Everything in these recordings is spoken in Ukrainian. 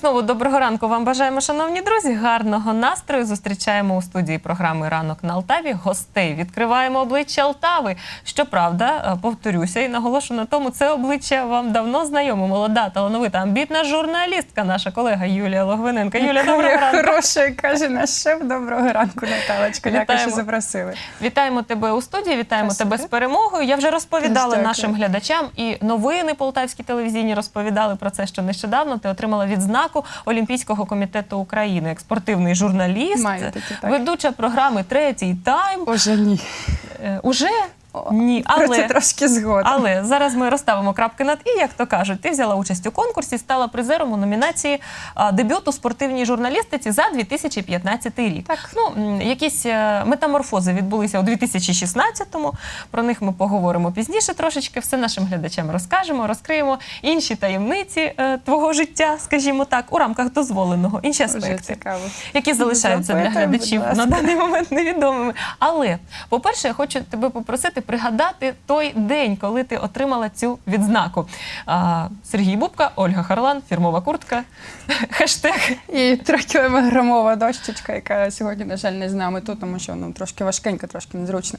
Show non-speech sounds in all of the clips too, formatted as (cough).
Знову доброго ранку вам бажаємо, шановні друзі. Гарного настрою зустрічаємо у студії програми Ранок на Алтаві. Гостей відкриваємо обличчя Алтави. Щоправда, е, повторюся і наголошу на тому, це обличчя вам давно знайоме. Молода, талановита, амбітна журналістка, наша колега Юлія Логвиненко. Юля, доброго ранку. Хороше, каже наш шеф. Доброго ранку, Наталочка. Дякую, що запросили. Вітаємо тебе у студії, вітаємо Спасибі. тебе з перемогою. Я вже розповідала Дуже нашим глядачам, і новини полтавські телевізійні розповідали про це, що нещодавно ти отримала відзнаку Олімпійського комітету України як спортивний журналіст, Маєте, ведуча програми Третій тайм. Боже, ні. Е, Уже Ні, Про це трошки згодом. Але зараз ми розставимо крапки над і, як то кажуть, ти взяла участь у конкурсі, стала призером у номінації а, дебют у спортивній журналістиці за 2015 рік. Так. Ну, якісь е, метаморфози відбулися у 2016-му. Про них ми поговоримо пізніше трошечки. Все нашим глядачам розкажемо, розкриємо інші таємниці е, твого життя, скажімо так, у рамках дозволеного, інші аспекти цікаво. які залишаються для глядачів на даний момент невідомими. Але, по-перше, я хочу тебе попросити пригадати той день, коли ти отримала цю відзнаку. А, Сергій Бубка, Ольга Харлан, фірмова куртка, (laughs) хештег. І трьохкілограмова дощечка, яка сьогодні, на жаль, не з нами тут, тому що ну, трошки важкенько, трошки незручно.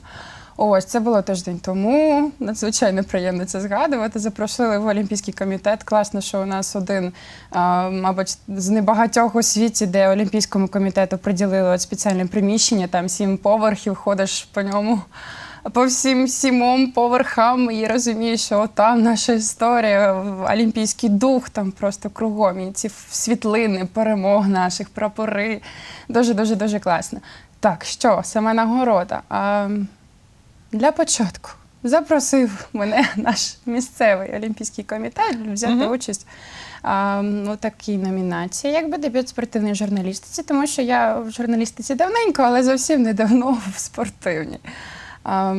Ось це було тиждень тому. Надзвичайно приємно це згадувати. Запросили в Олімпійський комітет. Класно, що у нас один, а, мабуть, з небагатьох у світі, де Олімпійському комітету приділили от спеціальне приміщення, там сім поверхів, ходиш по ньому. По всім сімом поверхам і розумієш, що там наша історія, олімпійський дух там просто кругом. І ці світлини, перемог наших, прапори. Дуже, дуже, дуже класно. Так, що, саме нагорода. А, для початку запросив мене (laughs) наш місцевий олімпійський комітет взяти Мгм. участь а, у такій номінації, якби дебют спортивної журналістиці, тому що я в журналістиці давненько, але зовсім недавно (laughs) в спортивній. А,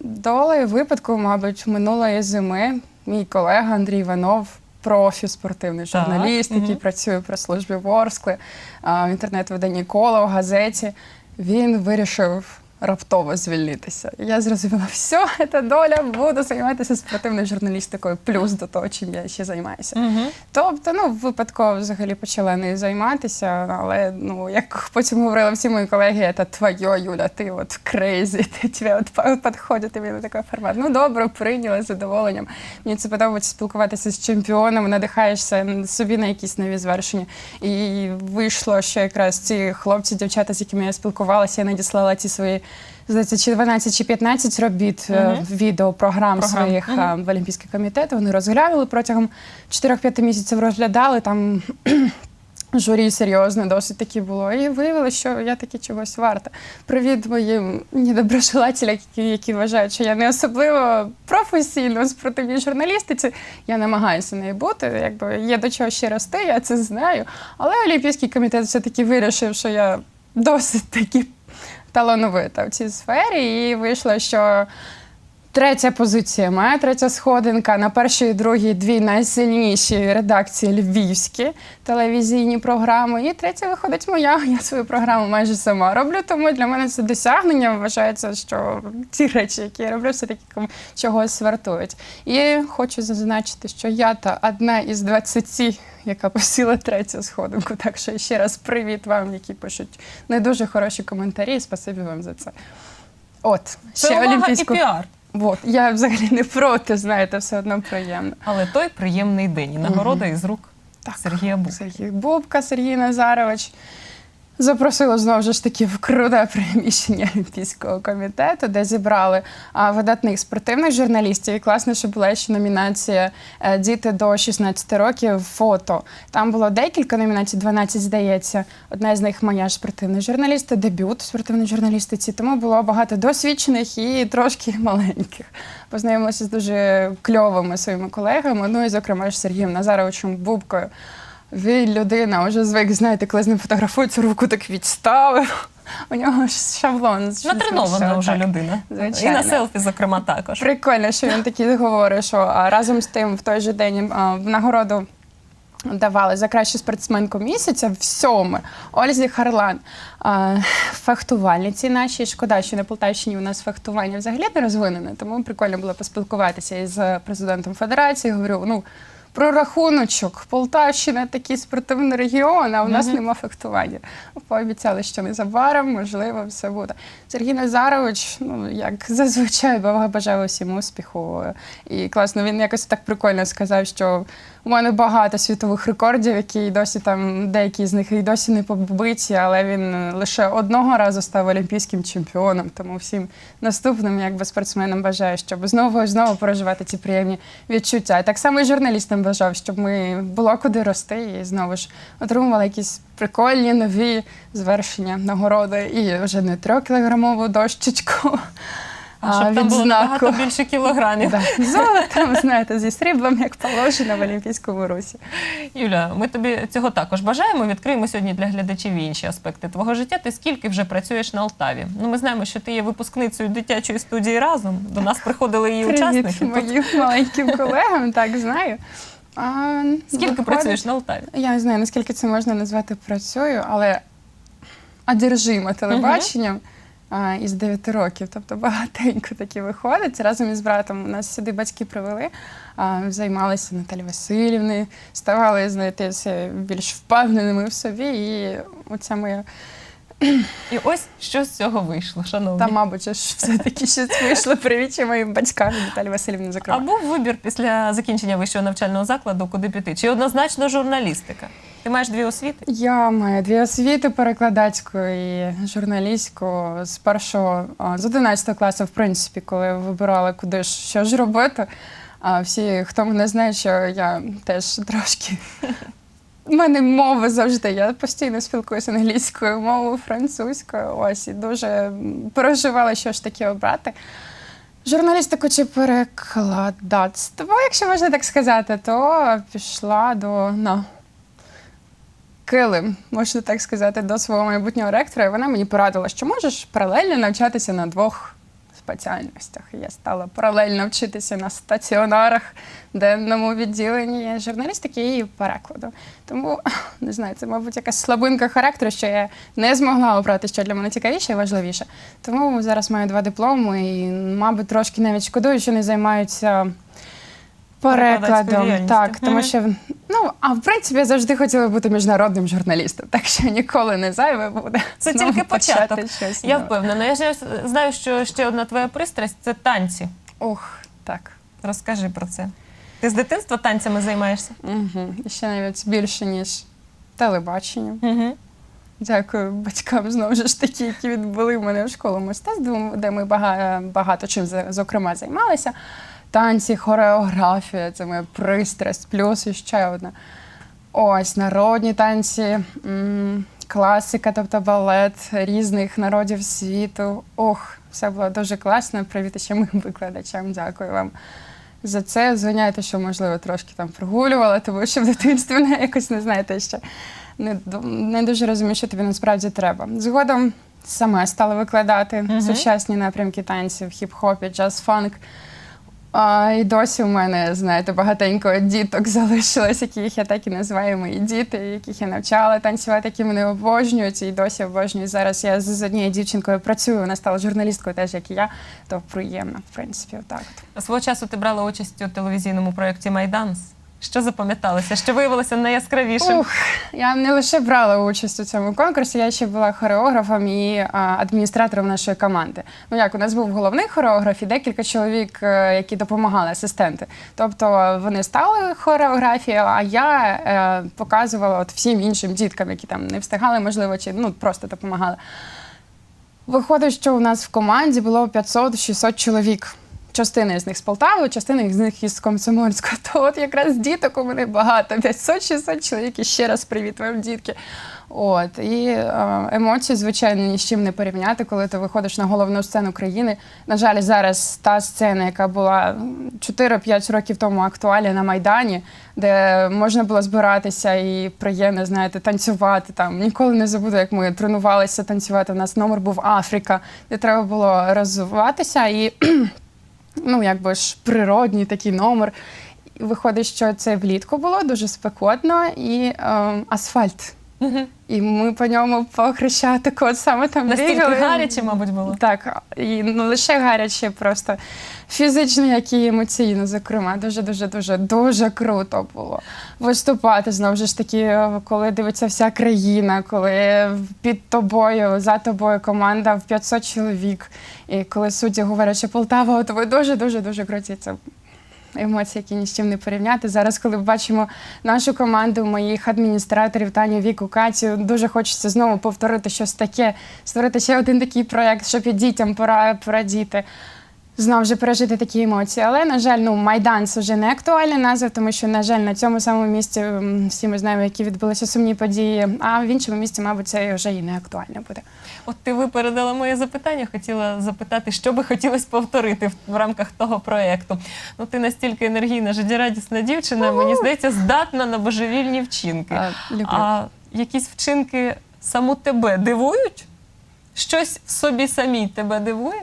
долею випадку, мабуть, минулої зими мій колега Андрій Іванов. Профі спортивний Так, журналіст, який угу. працює при службі Ворскли, а, в інтернет-виданні коло в газеті. Він вирішив раптово звільнитися. І Я зрозуміла, все, це доля, буду займатися спортивною журналістикою, плюс до того, чим я ще займаюся. Угу. Тобто, ну, випадково взагалі почала не займатися, але ну, як потім говорили всі мої колеги, це твоє, Юля, ти от крейзі, ти тебе от підходить тобі на такий формат. Ну добре, прийняла з задоволенням. Мені це подобається спілкуватися з чемпіонами, надихаєшся собі на якісь нові звершення. І вийшло, що якраз ці хлопці, дівчата, з якими я спілкувалася, я надіслала ці свої. Здається, чи 12 чи 15 робіт е, Мгм. відеопрограм Програм. своїх е, в Олімпійський комітет. Вони розглянули протягом 4-5 місяців розглядали там. (clears throat) Журі серйозне досить таки було. І виявилося, що я таки чогось варта. Привіт моїм недоброжелателям, які, які вважають, що я не особливо професійно у спортивній журналістиці. Я намагаюся нею бути. Якби є до чого ще рости, я це знаю. Але Олімпійський комітет все-таки вирішив, що я досить таки талановита в цій сфері. І вийшло, що Третя позиція моя третя сходинка. На першій і другій дві найсильніші редакції львівські телевізійні програми. І третя виходить моя. Я свою програму майже сама роблю. Тому для мене це досягнення. Вважається, що ці речі, які я роблю, все таки чогось вартують. І хочу зазначити, що я та одна із 20, яка посіла третю сходинку. Так що ще раз привіт вам, які пишуть не дуже хороші коментарі. і Спасибі вам за це. От Це ще увага олімпійську і піар. От, я взагалі не проти, знаєте, все одно приємно. Але той приємний день. І нагорода із рук. Сергія Бубка. Сергій Бубка, Сергій Назарович. Запросила знову ж таки в круте приміщення Олімпійського комітету, де зібрали а, видатних спортивних журналістів. І класно, що була ще номінація е, Діти до 16 років фото. Там було декілька номінацій, 12, здається. Одна з них моя спортивна журналістка, дебют у спортивній журналістиці. Тому було багато досвідчених і трошки (laughs) маленьких. Познайомилася з дуже кльовими своїми колегами. Ну і, зокрема, ж Сергієм Назаровичем Бубкою. Він людина вже звик, знаєте, коли з ним фотографуються, руку так відставив. У нього ж шаблон. Натренована вже так. людина. Звичайно. І на селфі, зокрема, також. Прикольно, що він такий говорить, що а, разом з тим в той же день а, в нагороду давали за кращу спортсменку місяця в сьоме Ользі Харлан. А, фехтувальниці наші. Шкода, що на Полтавщині у нас фехтування взагалі не розвинене, тому прикольно було поспілкуватися із президентом федерації. Говорю, ну. Прорахуночок. Полтавщина такий спортивний регіон, а у нас нема фехтування. Пообіцяли, що незабаром, можливо, все буде. Сергій Назарович, ну як зазвичай, бажаю усім успіху. І класно, він якось так прикольно сказав, що у мене багато світових рекордів, які досі там деякі з них і досі не побиті, але він лише одного разу став олімпійським чемпіоном. Тому всім наступним, якби спортсменам бажаю, щоб знову і знову переживати ці приємні відчуття. І так само і журналістам бажав, щоб ми було куди рости і знову ж отримували якісь прикольні нові звершення нагороди і вже не трьохкілограмову дощечку. А щоб там було набагато більше кілограмів. (laughs) Да. Золотом, знаєте, зі сріблом, як положено в Олімпійському русі. Юля, ми тобі цього також бажаємо. Відкриємо сьогодні для глядачів інші аспекти твого життя. Ти скільки вже працюєш на Алтаві? Ну, ми знаємо, що ти є випускницею дитячої студії разом. До нас приходили її учасники. Привіт Тут моїм маленьким колегам, так знаю. А, Скільки виходить- працюєш на Алтаві? Я не знаю, наскільки це можна назвати працюю, але одержима телебаченням а, із 9 років. Тобто багатенько такі виходить. Разом із братом нас сюди батьки привели, займалися Наталі Васильівни, ставали, знаєте, більш впевненими в собі. І оця моя І ось що з цього вийшло, шановні. Та, мабуть, ж все-таки щось вийшло. Привіт моїм батькам Наталі Васильівні, А був вибір після закінчення вищого навчального закладу, куди піти? Чи однозначно журналістика? Ти маєш дві освіти? Я маю дві освіти перекладацьку і журналістську з першого, з 11 класу, в принципі, коли вибирала, куди ж що ж робити. А всі, хто мене знає, що я теж трошки. У мене мова завжди. Я постійно спілкуюся англійською мовою, французькою. Ось і дуже переживала, що ж таке обрати. Журналістику чи перекладацтво, якщо можна так сказати, то пішла до на килим, можна так сказати, до свого майбутнього ректора. І вона мені порадила, що можеш паралельно навчатися на двох спеціальностях. Я стала паралельно вчитися на стаціонарах, денному відділенні журналістики і перекладу. Тому (laughs) не знаю, це, мабуть, якась слабинка характеру, що я не змогла обрати, що для мене цікавіше і важливіше. Тому зараз маю два дипломи і, мабуть, трошки навіть шкодую, що не займаються. Перекладом, так, тому що ну а в принципі я завжди хотіла бути міжнародним журналістом, так що ніколи не зайве буде. Це знову тільки початок. щось Я впевнена. Я ж знаю, що ще одна твоя пристрасть це танці. Ох, так. Розкажи про це. Ти з дитинства танцями займаєшся? Угу. Ще навіть більше, ніж телебаченням. Угу. Дякую батькам знову ж таки, які відбули в мене в школу мистецтв, де ми бага- багато чим зокрема займалися. Танці, хореографія це моя пристрасть, плюс і ще одна. Ось народні танці, класика, тобто балет різних народів світу. Ох, все було дуже класно. Привіт ще моїм викладачам. Дякую вам за це. Звиняйте, що можливо трошки там прогулювала, тому що в дитинстві мене якось не знаєте ще не, не дуже розумію, що тобі насправді треба. Згодом саме стала викладати Мгм. сучасні напрямки танців, хіп-хопі, джаз-фанк. А, і досі у мене, знаєте, багатенько діток (laughs) залишилось, яких я так і називаю мої діти, яких я навчала танцювати, які мене обожнюють, і досі обожнюють. Зараз я з однією дівчинкою працюю, вона стала журналісткою, теж як і я, то приємно, в принципі, отак. Свого часу ти брала участь у телевізійному проєкті Майданс. Що запам'яталося? Що виявилося найяскравішим? Ух, я не лише брала участь у цьому конкурсі, я ще була хореографом і а, адміністратором нашої команди. Ну як у нас був головний хореограф і декілька чоловік, е, які допомагали асистенти. Тобто вони стали хореографією, а я е, показувала от всім іншим діткам, які там не встигали, можливо, чи ну просто допомагали. Виходить, що у нас в команді було 500-600 чоловік. Частина з них з Полтави, частина з них із Комсомольська. То от якраз діток у мене багато. 500-600 чоловік. І ще раз привіт вам, дітки. От і е, емоції, звичайно, ні з чим не порівняти, коли ти виходиш на головну сцену країни. На жаль, зараз та сцена, яка була 4-5 років тому актуальна на Майдані, де можна було збиратися і приємно, знаєте, танцювати там. Ніколи не забуду, як ми тренувалися танцювати. У нас номер був Африка, де треба було розвиватися і ну, якби ж природній такий номер. Виходить, що це влітку було дуже спекотно і е, асфальт. І ми по ньому по Хрещатику от саме там Настільки бігали. гаряче, мабуть, було. Так, і не лише гаряче, просто фізично, як і емоційно, зокрема. Дуже, дуже, дуже, дуже круто було виступати знову ж таки, коли дивиться вся країна, коли під тобою, за тобою команда в 500 чоловік. І коли судді говорять, що Полтава, от ви дуже, дуже, дуже круті. Це емоції, які ні з чим не порівняти. Зараз, коли бачимо нашу команду, моїх адміністраторів Таню, Віку, Катю, дуже хочеться знову повторити щось таке, створити ще один такий проект, щоб і дітям пора порадіти. Знову ж пережити такі емоції. Але, на жаль, ну, Майдан це вже не актуальна назва, тому що, на жаль, на цьому самому місці м, всі ми знаємо, які відбулися сумні події. А в іншому місці, мабуть, це вже і не актуально буде. От ти випередила моє запитання. Хотіла запитати, що би хотілося повторити в, в рамках того проєкту. Ну, ти настільки енергійна, життєрадісна дівчина, мені здається, здатна на божевільні вчинки. А, люблю. А якісь вчинки саму тебе дивують? Щось в собі самій тебе дивує?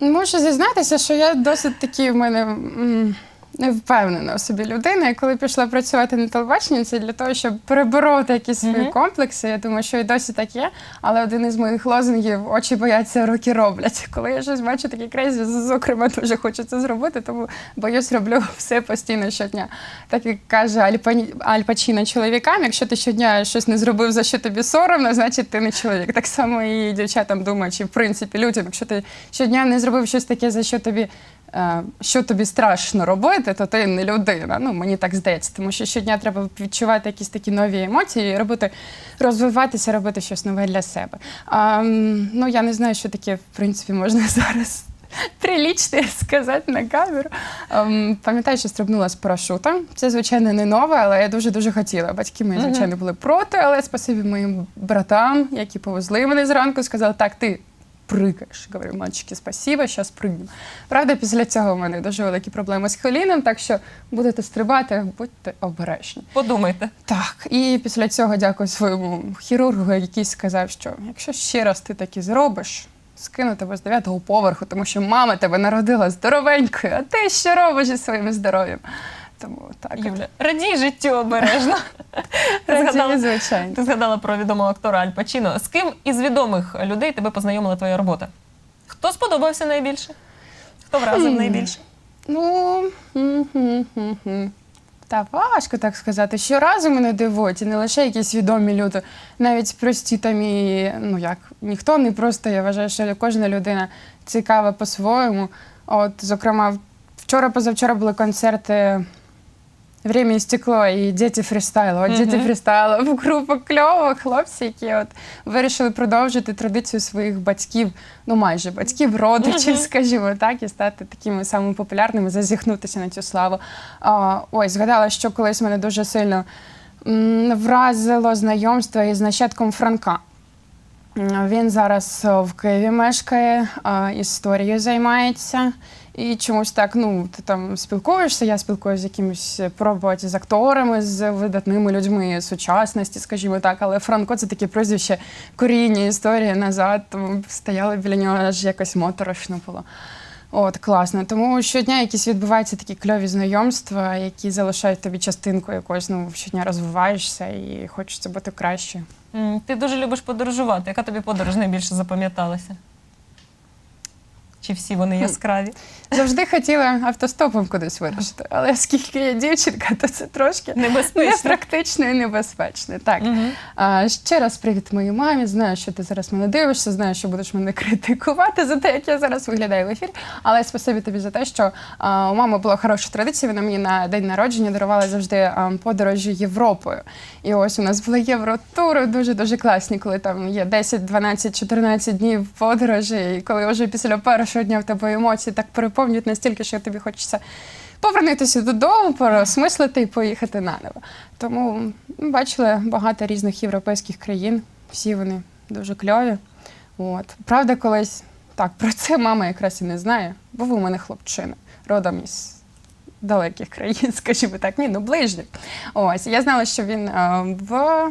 Можу зізнатися, що я досить такі в мене м, невпевнена у собі людина. І коли пішла працювати на телебаченні, це для того, щоб перебороти якісь свої Мгм. комплекси. Я думаю, що і досі так є. Але один із моїх лозунгів очі бояться, руки роблять. (laughs) Коли я щось бачу такі крейзі, зокрема, дуже хочу це зробити, тому боюсь, роблю (laughs) все постійно щодня. Так як каже Аль, Пані- Аль чоловікам, якщо ти щодня щось не зробив, за що тобі соромно, значить ти не чоловік. Так само і дівчатам думаю, чи в принципі людям, якщо ти щодня не зробив щось таке, за що тобі. Е, Що тобі страшно робити, то ти не людина. Ну мені так здається, тому що щодня треба відчувати якісь такі нові емоції, і робити, розвиватися, робити щось нове для себе. А, ну я не знаю, що таке в принципі можна (laughs) зараз прилічне сказати на камеру. Ем, Пам'ятаю, що стрибнула з парашута. Це, звичайно, не нове, але я дуже-дуже хотіла. Батьки мої, звичайно, були проти, але спасибі моїм братам, які повезли мене зранку, сказали, так, ти прикаєш. Говорю, мальчики, спасибо, зараз пригну. Правда, після цього в мене дуже великі проблеми з коліном, так що будете стрибати, будьте обережні. Подумайте. Так, і після цього дякую своєму хірургу, який сказав, що якщо ще раз ти такі зробиш, скину тебе з дев'ятого поверху, тому що мама тебе народила здоровенькою, а ти що робиш зі своїм здоров'ям? Тому так. Юля, радій життю обережно. (laughs) Ти згадала, звичайно. ти згадала про відомого актора Аль Пачіно. З ким із відомих людей тебе познайомила твоя робота? Хто сподобався найбільше? Хто вразив найбільше? Ну, та важко так сказати. Щоразу мене дивують, і не лише якісь відомі люди, навіть прості там і ну як ніхто не просто. Я вважаю, що кожна людина цікава по-своєму. От, зокрема, вчора, позавчора були концерти. Время і стекло і діти фрістайлу. От діти фрістайлу. Група кльова, хлопці, які от вирішили продовжити традицію своїх батьків, ну майже батьків, родичів, скажімо так, і стати такими самими популярними, зазіхнутися на цю славу. А, ось згадала, що колись мене дуже сильно вразило знайомство із нащадком Франка. Він зараз в Києві мешкає, історією займається. І чомусь так, ну, ти там спілкуєшся, я спілкуюся з якимось по роботі з акторами, з видатними людьми сучасності, скажімо так. Але Франко це таке прізвище коріння, історія назад. Тому стояли біля нього аж якось моторошно було. От, класно. Тому щодня якісь відбуваються такі кльові знайомства, які залишають тобі частинку якось, ну, щодня розвиваєшся і хочеться бути краще. Ти дуже любиш подорожувати. Яка тобі подорож найбільше запам'яталася? Чи всі вони яскраві? Завжди хотіла автостопом кудись вирушити, але оскільки я дівчинка, то це трошки Небезпечно. непрактично і небезпечно. Так. Мгм. А, ще раз привіт моїй мамі. Знаю, що ти зараз мене дивишся, знаю, що будеш мене (laughs) критикувати за те, як я зараз виглядаю в ефірі. Але спасибі тобі за те, що а, у мами була хороша традиція. Вона мені на день народження дарувала завжди а, подорожі Європою. І ось у нас були євротури дуже дуже класні, коли там є 10, 12, 14 днів подорожі, і коли вже після першого дня в тебе емоції так переповнюють настільки, що тобі хочеться. Повернутися додому, переосмислити і поїхати наново. Тому бачили багато різних європейських країн. Всі вони дуже кльові. От. Правда, колись так, про це мама якраз і не знає. Був у мене хлопчина, родом із далеких країн, (laughs) скажімо так, ні, ну ближніх. Ось я знала, що він е, в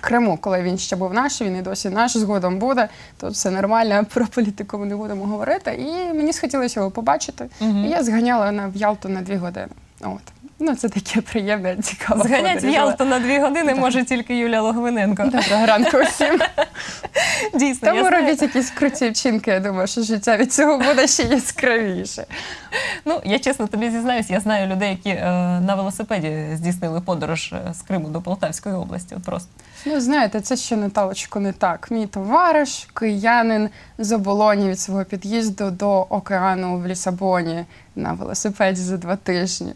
Криму, коли він ще був наш, він і досі наш згодом буде. То все нормально, (laughs) про політику ми не будемо говорити. І мені схотілося його побачити. Угу. І я зганяла на в Ялту на дві години. От. Ну, це таке приємне, цікаве. Зганять в. Ялту на дві години може тільки Юля Логвиненко. Доброго ранку всім. (laughs) Дійсно, Тому знаю. робіть якісь круті вчинки. Я думаю, що життя від цього буде ще яскравіше. Ну, я чесно тобі зізнаюсь, я знаю людей, які е, на велосипеді здійснили подорож е, з Криму до Полтавської області. От просто. Ну, знаєте, це ще Наталочко не так. Мій товариш, киянин з оболоні від свого під'їзду до океану в Лісабоні на велосипеді за два тижні.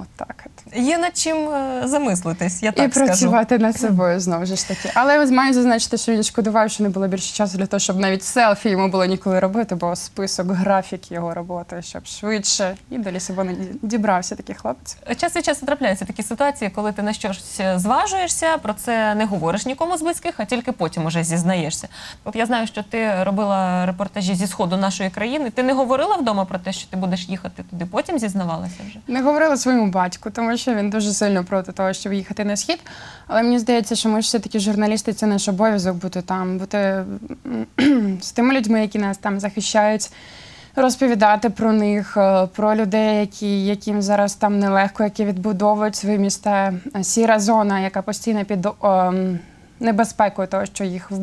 От так от. Є над чим е, замислитись, я І так скажу. працювати над собою знову ж таки. Але я маю зазначити, що він шкодував, що не було більше часу для того, щоб навіть селфі йому було ніколи робити, бо список графік його роботи, щоб швидше. І до Лісабону ді- дібрався такий хлопець. Час від часу трапляються такі ситуації, коли ти на щось зважуєшся, про це не говориш нікому з близьких, а тільки потім уже зізнаєшся. От я знаю, що ти робила репортажі зі сходу нашої країни. Ти не говорила вдома про те, що ти будеш їхати туди, потім зізнавалася вже. Не говорила своєму батьку, тому що він дуже сильно проти того, щоб їхати на схід. Але мені здається, що ми ж все-таки журналісти, це наш обов'язок бути там, бути з тими людьми, які нас там захищають. Розповідати про них, е, про людей, які, яким зараз там нелегко, які відбудовують свої міста. Е, Сіра зона, яка постійно під о, небезпекою, того, що їх в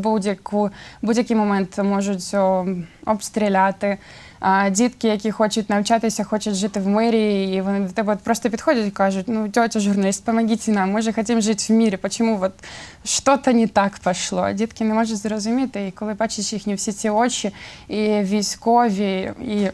будь-який момент можуть о, обстріляти. А дітки, які хочуть навчатися, хочуть жити в мирі, і вони до тебе от просто підходять і кажуть: ну, тетя журналіст, помогите нам, ми же хотим жити в мірі. Почему вот що-то не так пішло? Дітки не можуть зрозуміти, і коли бачиш їхні всі ці очі, і військові, і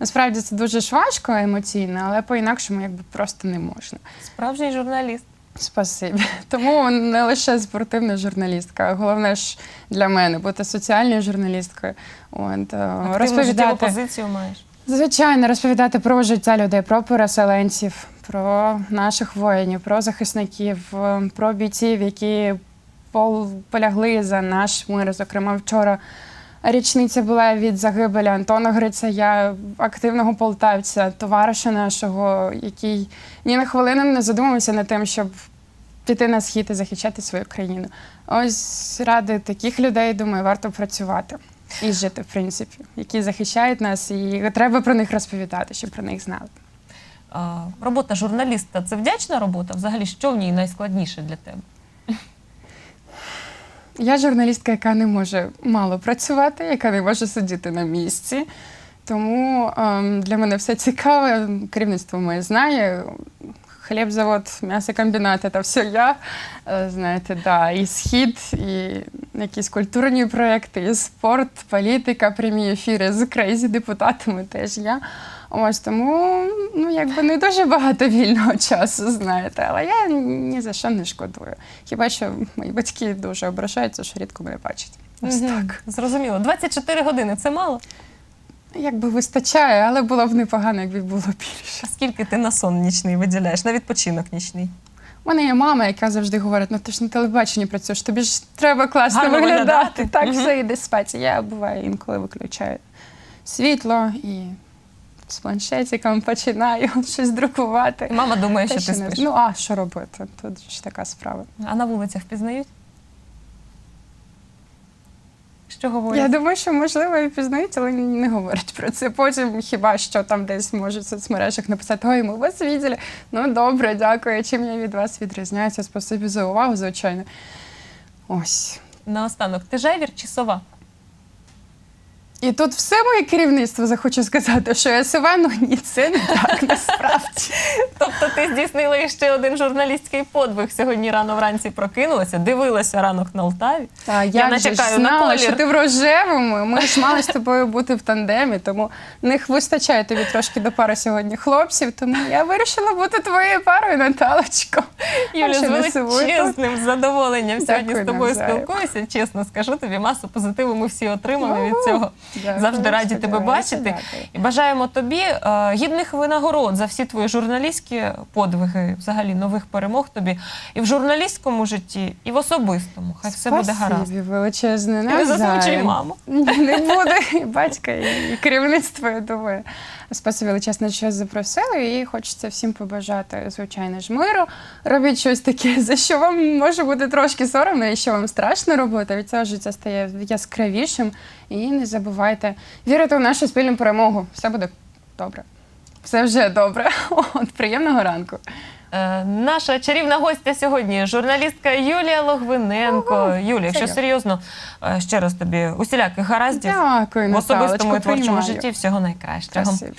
насправді це дуже важко емоційно, але по-інакшому якби просто не можна. Справжній журналіст. Спасибі. (laughs) Тому не лише спортивна журналістка, а головне ж для мене бути соціальною журналісткою. От, е, Активну життєву розповідати. позицію маєш. Звичайно, розповідати про життя людей, про переселенців, про наших воїнів, про захисників, е, про бійців, які пол- полягли за наш мир. Зокрема, вчора річниця була від загибелі Антона Грицая, активного полтавця, товариша нашого, який ні на хвилину не задумався над тим, щоб піти на схід і захищати свою країну. Ось ради таких людей, думаю, варто працювати і жити, в принципі, які захищають нас, і треба про них розповідати, щоб про них знали. Робота журналіста це вдячна робота? Взагалі, що в ній найскладніше для тебе? Я журналістка, яка не може мало працювати, яка не може сидіти на місці. Тому ем, для мене все цікаве. Керівництво моє знає. Хлібзавод, м'ясокомбінат це все я. Е, Знаєте, да, і схід, і якісь культурні проекти, і спорт, політика, прямі ефіри з крейзі депутатами теж я. Ось тому ну, якби не дуже багато вільного часу, знаєте, але я ні за що не шкодую. Хіба що мої батьки дуже ображаються, що рідко мене бачать. Ось Мгм. так. Зрозуміло. 24 години це мало. Якби вистачає, але було б непогано, якби було більше. А скільки ти на сон нічний виділяєш, на відпочинок нічний? У мене є мама, яка завжди говорить: ну ти ж на телебаченні працюєш, тобі ж треба класно Гарно виглядати. виглядати. Так, Мгм. все йде спати. Я буває інколи виключаю світло і з планшетиком починаю (laughs) щось друкувати. І мама думає, що ти не- спиш. Ну а що робити? Тут ж така справа. А на вулицях впізнають? Що говорять? Я думаю, що можливо і пізнають, але не говорять про це. Потім хіба що там десь можуть в соцмережах написати, ой, ми вас бачили. Ну добре, дякую. Чим я від вас відрізняюся? Спасибі за увагу, звичайно. Ось. Наостанок, ти жайвір чи сова? І тут все моє керівництво захоче сказати, що я сова, ну ні, це не так насправді. (laughs) Тобто ти здійснила ще один журналістський подвиг. Сьогодні рано вранці прокинулася, дивилася ранок на Алтаві. Та Я ж начекаю на колір. що ти в рожевому. Ми ж мали з тобою бути в тандемі, тому не вистачає тобі трошки до пари сьогодні хлопців. Тому я вирішила бути твоєю парою, Наталочко. (laughs) Юля, з не величезним задоволенням сьогодні Дякую з тобою спілкуюся. Чесно скажу тобі, масу позитиву ми всі отримали від цього. Дякую, Завжди раді тебе бачити. дякую. І бажаємо тобі е, гідних винагород за всі твої журналістські подвиги, взагалі нових перемог тобі і в журналістському житті, і в особистому. Хай все буде гаразд. Спасибі величезне. І не засмучуй маму. Не буде і батька, і і керівництво, я думаю. Спасибі величезне, що запросили, і хочеться всім побажати, звичайно ж, миру. Робіть щось таке, за що вам може бути трошки соромно, і що вам страшно робити. Від цього життя стає яскравішим. І не забувайте вірити в нашу спільну перемогу. Все буде добре. все вже добре. (laughs) От, приємного ранку. Е, Наша чарівна гостя сьогодні журналістка Юлія Логвиненко. Юлія, якщо серйозно. серйозно, е, ще раз тобі усіляких гараздів Дякую, в особистому і творчому приймаю. житті всього найкращого. Спасибі.